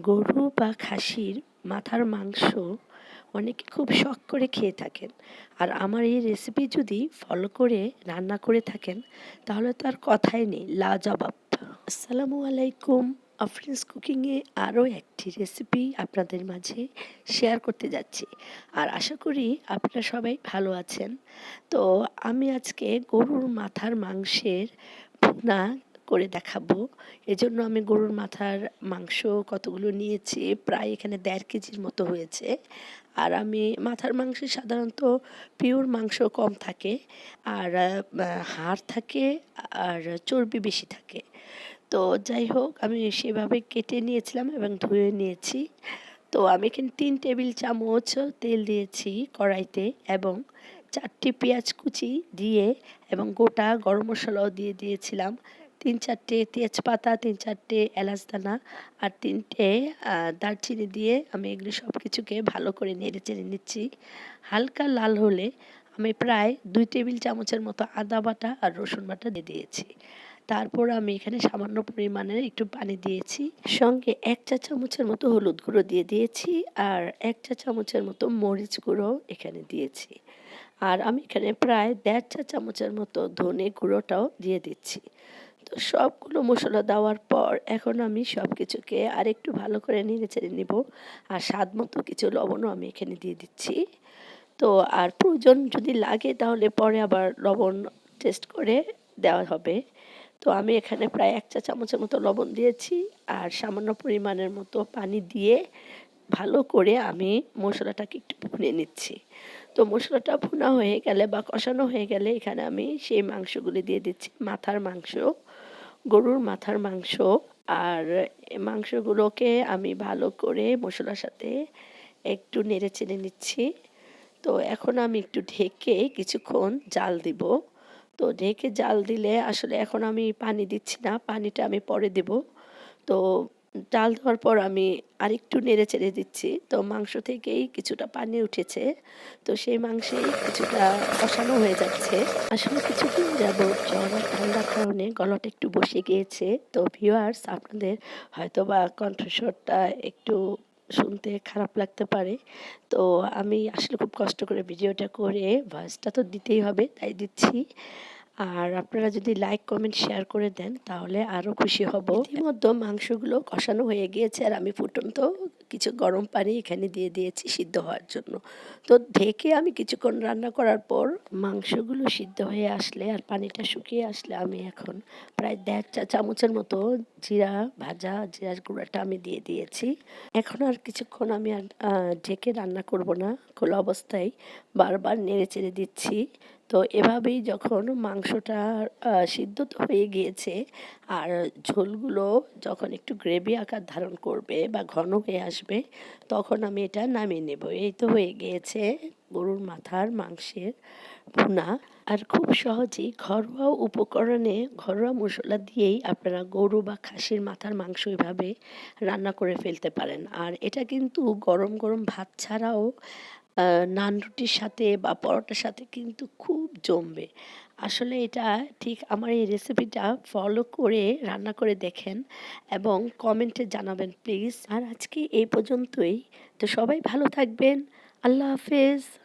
গরু বা খাসির মাথার মাংস অনেকে খুব শখ করে খেয়ে থাকেন। আর আমার এই রেসিপি যদি ফলো করে, রান্না করে থাকেন, তাহলে তো আর কথাই নেই, লাজবাব। আসসালামু আলাইকুম। আফরিন্স কুকিংয়ে আরও একটি রেসিপি আপনাদের মাঝে শেয়ার করতে যাচ্ছি। আর আশা করি আপনারা সবাই ভালো আছেন। তো আমি আজকে গরুর মাথার মাংসের ভুনা করে দেখাবো। এজন্য আমি গরুর মাথার মাংস কতগুলো নিয়েছি, প্রায় এখানে দেড় কেজির মতো হয়েছে। আর আমি মাথার মাংসে সাধারণত পিওর মাংস কম থাকে, আর হাড় থাকে, আর চর্বি বেশি থাকে। তো যাই হোক, আমি সেভাবে কেটে নিয়েছিলাম এবং ধুয়ে নিয়েছি। তো আমি এখানে তিন টেবিল চামচ তেল দিয়েছি কড়াইতে এবং চারটি পেঁয়াজ কুচি দিয়ে এবং গোটা গরম মশলাও দিয়ে দিয়েছিলাম। তিন চারটে তেজপাতা, তিন চারটে এলাচ দানা আর তিনটে দারচিনি দিয়ে আমি এগুলো সব কিছুকে ভালো করে নেড়ে চেড়ে নিচ্ছি। হালকা লাল হলে আমি প্রায় দুই টেবিল চামচের মতো আদা বাটা আর রসুন বাটা দিয়ে দিয়েছি। তারপর আমি এখানে সামান্য পরিমাণে একটু পানি দিয়েছি। সঙ্গে এক চা চামচের মতো হলুদ গুঁড়ো দিয়ে দিয়েছি আর এক চা চামচের মতো মরিচ গুঁড়ো এখানে দিয়েছি। আর আমি এখানে প্রায় দেড় চা চামচের মতো ধনে গুঁড়োটাও দিয়ে দিচ্ছি। তো সবগুলো মশলা দেওয়ার পর এখন আমি সব কিছুকে আর একটু ভালো করে নেড়ে চেড়ে নিব। আর স্বাদ মতো কিছু লবণও আমি এখানে দিয়ে দিচ্ছি। তো আর প্রয়োজন যদি লাগে তাহলে পরে আবার লবণ টেস্ট করে দেওয়া হবে। তো আমি এখানে প্রায় এক চা চামচের মতো লবণ দিয়েছি। আর সামান্য পরিমাণের মতো পানি দিয়ে ভালো করে আমি মশলাটাকে একটু ভুনে নিচ্ছি। তো মশলাটা ভুনা হয়ে গেলে বা কষানো হয়ে গেলে এখানে আমি সেই মাংসগুলি দিয়ে দিচ্ছি। মাথার মাংস, গরুর মাথার মাংস আর মাংসগুলোকে আমি ভালো করে মশলার সাথে একটু নেড়ে চেড়ে নিচ্ছি। তো এখন আমি একটু ঢেকে কিছুক্ষণ জাল দিব। তো ঢেকে জাল দিলে আসলে এখন আমি পানি দিচ্ছি না, পানিটা আমি পরে দেব। তো ডাল দেওয়ার পর আমি আরেকটু নেড়ে চেড়ে দিচ্ছি। তো মাংস থেকেই কিছুটা পানি উঠেছে। তো সেই মাংসে কিছুটা কষানো হয়ে যাচ্ছে। আসলে কিছুদিন যাব জ্বর ঠান্ডার কারণে গলাটা একটু বসে গিয়েছে। তো ভিউয়ার্স আপনাদের হয়তো বা কণ্ঠস্বরটা একটু শুনতে খারাপ লাগতে পারে। তো আমি আসলে খুব কষ্ট করে ভিডিওটা করে ভয়েসটা তো দিতেই হবে, তাই দিচ্ছি। আর আপনারা যদি লাইক কমেন্ট শেয়ার করে দেন, তাহলে আরও খুশি হব। ইতিমধ্যে মাংসগুলো কষানো হয়ে গিয়েছে, আর আমি ফুটন্ত কিছু গরম পানি এখানে দিয়ে দিয়েছি সিদ্ধ হওয়ার জন্য। তো ঢেকে আমি কিছুক্ষণ রান্না করার পর মাংসগুলো সিদ্ধ হয়ে আসলে আর পানিটা শুকিয়ে আসলে আমি এখন প্রায় দেড় চা চামচের মতো জিরা ভাজা, জিরার গুঁড়াটা আমি দিয়ে দিয়েছি। এখন আর কিছুক্ষণ আমি আর ঢেকে রান্না করব না। খোলা অবস্থায় বারবার নেড়ে চেড়ে দিচ্ছি। তো এভাবেই যখন মাংসটা সিদ্ধ তো হয়ে গিয়েছে, আর ঝোলগুলো যখন একটু গ্রেভি আকার ধারণ করবে বা ঘন হয়ে আসবে, তখন আমি এটা নামিয়ে নেব। এই তো হয়ে গিয়েছে গরুর মাথার মাংসের ভুনা। আর খুব সহজেই ঘরোয়া উপকরণে ঘরোয়া মশলা দিয়েই আপনারা গরু বা খাসির মাথার মাংস এভাবে রান্না করে ফেলতে পারেন। আর এটা কিন্তু গরম গরম ভাত ছাড়াও নান রুটির সাথে বা পরোটার সাথে কিন্তু খুব জমবে। আসলে এটা ঠিক আমার এই রেসিপিটা ফলো করে, রান্না করে দেখেন এবং কমেন্টে জানাবেন প্লিজ আর আজকে এই পর্যন্তই। তো সবাই ভালো থাকবেন। আল্লাহ হাফেজ।